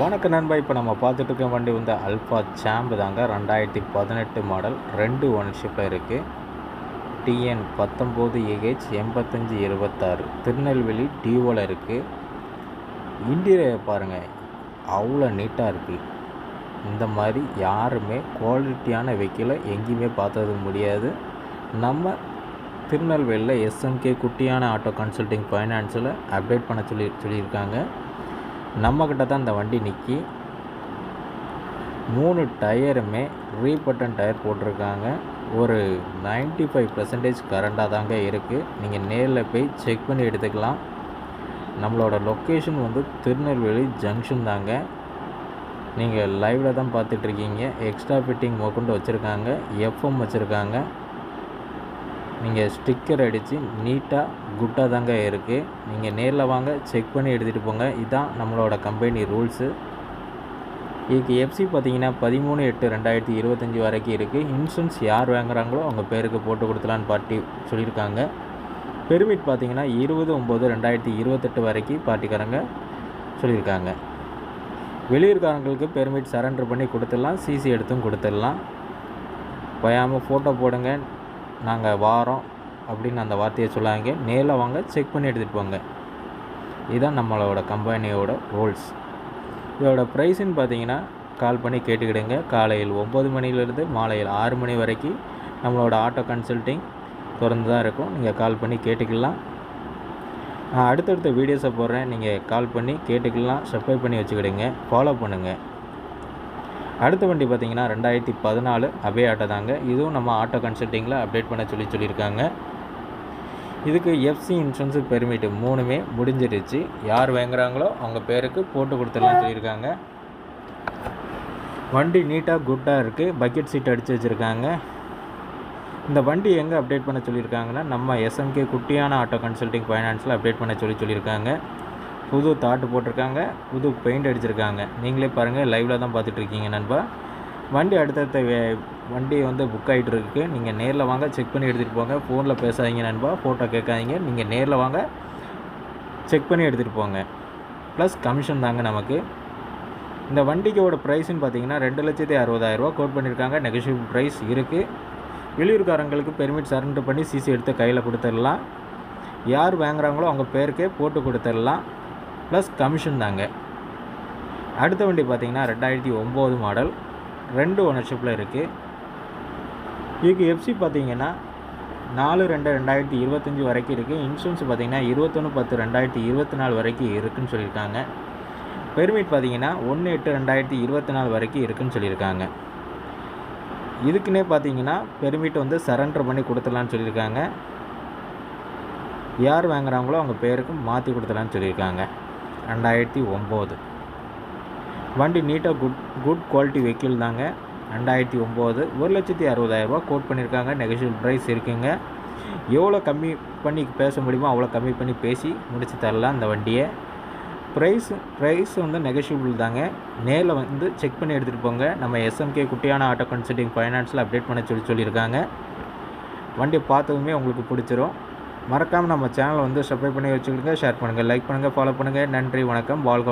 வணக்க நண்பா இப்போ நம்ம பார்த்துட்டு வண்டி வந்து அல்ஃபா சாம்பு தாங்க. ரெண்டாயிரத்தி பதினெட்டு மாடல் ரெண்டு ஓனர்ஷிப்பில் இருக்குது டிஎன் பத்தொம்போது ஏஹெச் எண்பத்தஞ்சு இருபத்தாறு. திருநெல்வேலி டிஓவில் இருக்குது இன்டீரியர் பாருங்கள் அவ்வளோ நீட்டாக இருக்குது இந்த மாதிரி யாருமே குவாலிட்டியான வெக்கிலை எங்கேயுமே பார்த்தது முடியாது. நம்ம திருநெல்வேலியில் எஸ்எம்கே குட்டியான ஆட்டோ கன்சல்டிங் ஃபைனான்ஸில் அப்டேட் பண்ண சொல்லி சொல்லியிருக்காங்க. நம்மக்கிட்ட தான் இந்த வண்டி நிற்கி மூணு டயருமே ரீபட்டன் டயர் போட்டிருக்காங்க. ஒரு 95% ஃபைவ் பர்சன்டேஜ் கரண்டாக தாங்க இருக்குது நீங்கள் நேரில் போய் செக் பண்ணி எடுத்துக்கலாம். நம்மளோட லொக்கேஷன் வந்து திருநெல்வேலி ஜங்ஷன் தாங்க. நீங்கள் லைவில் தான் பார்த்துட்ருக்கீங்க எக்ஸ்ட்ரா ஃபிட்டிங் மொக்கொண்டு வச்சுருக்காங்க. எஃப்எம் வச்சுருக்காங்க. நீங்கள் ஸ்டிக்கர் அடித்து நீட்டாக குட்டாக தாங்க இருக்குது நீங்கள் நேரில் வாங்க செக் பண்ணி எடுத்துகிட்டு போங்க. இதுதான் நம்மளோட கம்பெனி ரூல்ஸு இதுக்கு எஃப்சி பார்த்தீங்கன்னா பதிமூணு எட்டு ரெண்டாயிரத்தி இருபத்தஞ்சி வரைக்கும் இருக்குது இன்சூரன்ஸ் யார் வாங்குறாங்களோ அவங்க பேருக்கு போட்டு கொடுத்துலான்னு பார்ட்டி சொல்லியிருக்காங்க. பெர்மிட் பார்த்தீங்கன்னா இருபது ஒம்பது ரெண்டாயிரத்தி இருபத்தெட்டு வரைக்கும் பார்ட்டிக்காரங்க சொல்லியிருக்காங்க. வெளியூர்காரங்களுக்கு பெர்மிட் சரண்டர் பண்ணி கொடுத்துடலாம். சிசி எடுத்தும் கொடுத்துடலாம். பயாமல் ஃபோட்டோ போடுங்க. நாங்கள் வாரோம் அப்படின்னு அந்த வார்த்தையை சொல்லாங்க நேரில் வாங்க செக் பண்ணி எடுத்துகிட்டு போங்க. இதுதான் நம்மளோட கம்பெனியோட ரூல்ஸ் இதோட ப்ரைஸுன்னு பார்த்தீங்கன்னா கால் பண்ணி கேட்டுக்கிடுங்க. காலையில் ஒம்பது மணிலேருந்து மாலையில் ஆறு மணி வரைக்கும் நம்மளோட ஆட்டோ கன்சல்ட்டிங் திறந்து தான் இருக்கும். நீங்கள் கால் பண்ணி கேட்டுக்கலாம். நான் அடுத்தடுத்த வீடியோஸை போடுறேன். நீங்கள் கால் பண்ணி கேட்டுக்கலாம். சப்ஸ்கிரைப் பண்ணி வச்சுக்கிடுங்க. ஃபாலோ பண்ணுங்கள் அடுத்த வண்டி பார்த்தீங்கன்னா ரெண்டாயிரத்தி பதினாலு அபே ஆட்டோ தாங்க. இதுவும் நம்ம ஆட்டோ கன்சல்ட்டிங்கில் அப்டேட் பண்ண சொல்லி சொல்லியிருக்காங்க. இதுக்கு எஃப்சி இன்சூரன்ஸு பெர்மிட் மூணுமே முடிஞ்சிருச்சு. யார் வாங்குறாங்களோ அவங்க பேருக்கு போட்டு கொடுத்துடலாம் சொல்லியிருக்காங்க. வண்டி நீட்டாக குட்டாக இருக்குது பக்கெட் சீட் அடித்து வச்சுருக்காங்க. இந்த வண்டி எங்கே அப்டேட் பண்ண சொல்லியிருக்காங்கன்னா நம்ம எஸ்எம்கே குட்டியான ஆட்டோ கன்சல்ட்டிங் ஃபைனான்ஸில் அப்டேட் பண்ண சொல்லி சொல்லியிருக்காங்க. புது தாட்டு போட்டிருக்காங்க புது பெயிண்ட் அடிச்சிருக்காங்க. நீங்களே பாருங்கள் லைவில் தான் பார்த்துட்ருக்கீங்க நண்பா. வண்டி அடுத்தடுத்த வே வண்டி வந்து புக் ஆகிட்டு இருக்கு நீங்கள் நேரில் வாங்க செக் பண்ணி எடுத்துகிட்டு போங்க. ஃபோனில் பேசாதீங்க நண்பா. ஃபோட்டோ கேட்காதீங்க. நீங்கள் நேரில் வாங்க செக் பண்ணி எடுத்துகிட்டு போங்க. ப்ளஸ் கமிஷன் தாங்க நமக்கு. இந்த வண்டிக்கோட ப்ரைஸ்ன்னு பார்த்தீங்கன்னா ரெண்டு லட்சத்தி அறுபதாயிரரூவா கோட் பண்ணியிருக்காங்க நெகட்டிவ் ப்ரைஸ் இருக்குது வெளியூர்காரங்களுக்கு பெர்மிட் சரண்டர் பண்ணி சிசி எடுத்து கையில் கொடுத்துடலாம். யார் வாங்குறாங்களோ அவங்க பேருக்கே போட்டு கொடுத்துடலாம். ப்ளஸ் கமிஷன் தாங்க. அடுத்த வண்டி பார்த்தீங்கன்னா ரெண்டாயிரத்தி ஒம்பது மாடல் ரெண்டு ஓனர்ஷிப்பில் இருக்குது இதுக்கு எஃப்சி பார்த்தீங்கன்னா நாலு ரெண்டு ரெண்டாயிரத்தி இருபத்தஞ்சி வரைக்கும் இருக்குது இன்சூரன்ஸ் பார்த்தீங்கன்னா இருபத்தொன்று பத்து ரெண்டாயிரத்தி இருபத்தி நாலு வரைக்கும் இருக்குதுன்னு சொல்லியிருக்காங்க. பெர்மிட் பார்த்தீங்கன்னா ஒன்று எட்டு ரெண்டாயிரத்தி இருபத்தி நாலு வரைக்கும் இருக்குதுன்னு சொல்லியிருக்காங்க. இதுக்குன்னே பார்த்தீங்கன்னா பெர்மிட் வந்து சரண்டர் பண்ணி கொடுத்துடலான்னு சொல்லியிருக்காங்க. யார் வாங்குறாங்களோ அவங்க பேருக்கு மாற்றி கொடுத்துடலான்னு சொல்லியிருக்காங்க. ரெண்டாயிரத்தி ஒம்பது. வண்டி நீட்டாக குட் குட் குவாலிட்டி வெஹிக்கிள் தாங்க. ரெண்டாயிரத்தி ஒம்பது ஒரு லட்சத்தி அறுபதாயிரரூபா கோட் பண்ணியிருக்காங்க நெகோஷியல் ப்ரைஸ் இருக்குங்க. எவ்வளோ கம்மி பண்ணி பேச முடியுமோ அவ்வளோ கம்மி பண்ணி பேசி முடித்து தரலாம் அந்த வண்டியை. ப்ரைஸ் ப்ரைஸ் வந்து நெகோஷியபிள் தாங்க. நேரில் வந்து செக் பண்ணி எடுத்துகிட்டு போங்க. நம்ம எஸ்எம்கே குட்டியான ஆட்டோ கன்சல்டிங் ஃபைனான்ஸில் அப்டேட் பண்ண சொல்லி சொல்லியிருக்காங்க. வண்டியை பார்த்ததுமே உங்களுக்கு பிடிச்சிரும். மறக்காமல் நம்ம சேனலை வந்து சப்ஸ்கிரைப் பண்ணி வச்சுக்கிடுங்க. ஷேர் பண்ணுங்கள் லைக் பண்ணுங்கள் ஃபாலோ பண்ணுங்கள் நன்றி வணக்கம். வாழ்க